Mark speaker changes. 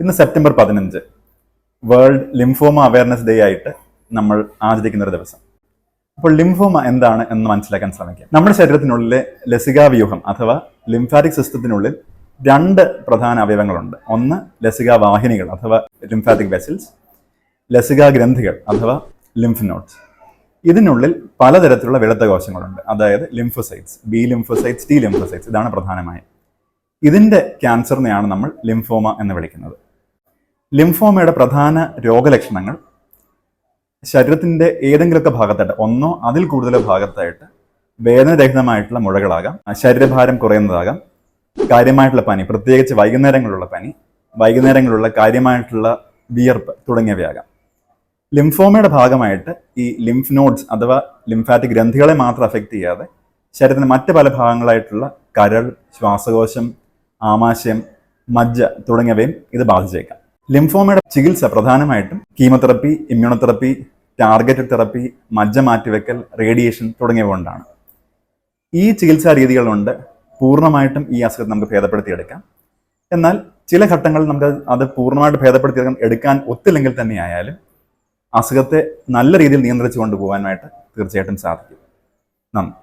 Speaker 1: ഇന്ന് സെപ്റ്റംബർ പതിനഞ്ച്. World lymphoma awareness day ആയിട്ട് നമ്മൾ ആചരിക്കുന്ന ഒരു ദിവസം. അപ്പോൾ ലിംഫോമ എന്താണ് എന്ന് മനസ്സിലാക്കാൻ ശ്രമിക്കാം. നമ്മുടെ ശരീരത്തിനുള്ളിലെ ലസികാ വ്യൂഹം അഥവാ ലിംഫാറ്റിക് സിസ്റ്റത്തിനുള്ളിൽ രണ്ട് പ്രധാന അവയവങ്ങളുണ്ട്. ഒന്ന് ലസികാ വാഹിനികൾ അഥവാ ലിംഫാറ്റിക് വെസൽസ് ലസികാ ഗ്രന്ഥികൾ അഥവാ ലിംഫ് നോട്ട്സ് ഇതിനുള്ളിൽ പലതരത്തിലുള്ള വെളുത്ത കോശങ്ങളുണ്ട് അതായത് lymphocytes B lymphocytes T lymphocytes ഇതാണ് പ്രധാനമായും. ഇതിന്റെ ക്യാൻസറിനെയാണ് നമ്മൾ ലിംഫോമ എന്ന് വിളിക്കുന്നത്. ലിംഫോമയുടെ പ്രധാന രോഗലക്ഷണങ്ങൾ ശരീരത്തിന്റെ ഏതെങ്കിലുമൊക്കെ ഭാഗത്തായിട്ട് ഒന്നോ അതിൽ കൂടുതലോ ഭാഗത്തായിട്ട് വേദനരഹിതമായിട്ടുള്ള മുഴകളാകാം ശരീരഭാരം കുറയുന്നതാകാം കാര്യമായിട്ടുള്ള പനി പ്രത്യേകിച്ച് വൈകുന്നേരങ്ങളിലുള്ള പനി വൈകുന്നേരങ്ങളിലുള്ള കാര്യമായിട്ടുള്ള വിയർപ്പ് തുടങ്ങിയവയാകാം. ലിംഫോമയുടെ ഭാഗമായിട്ട് ഈ ലിംഫ് നോഡ്സ് അഥവാ ലിംഫാറ്റിക് ഗ്രന്ഥികളെ മാത്രം അഫക്റ്റ് ചെയ്യാതെ ശരീരത്തിന്റെ മറ്റ് പല ഭാഗങ്ങളായിട്ടുള്ള കരൾ ശ്വാസകോശം ആമാശയം മജ്ജ തുടങ്ങിയവയും ഇത് ബാധിച്ചേക്കാം. ലിംഫോമയുടെ ചികിത്സ പ്രധാനമായിട്ടും കീമോതെറപ്പി ഇമ്മ്യൂണോതെറപ്പി ടാർഗറ്റഡ് തെറപ്പി മജ്ജ മാറ്റിവെക്കൽ റേഡിയേഷൻ തുടങ്ങിയവ കൊണ്ടാണ്. ഈ ചികിത്സാ രീതികൾ കൊണ്ട് പൂർണമായിട്ടും ഈ അസുഖം നമുക്ക് ഭേദപ്പെടുത്തിയെടുക്കാം. എന്നാൽ ചില ഘട്ടങ്ങളിൽ നമുക്ക് അത് പൂർണമായിട്ട് ഭേദപ്പെടുത്തി എടുക്കാൻ ഒത്തില്ലെങ്കിൽ തന്നെയായാലും അസുഖത്തെ നല്ല രീതിയിൽ നിയന്ത്രിച്ചു കൊണ്ടുപോകാനായിട്ട് തീർച്ചയായിട്ടും സാധിക്കും. നന്ദി.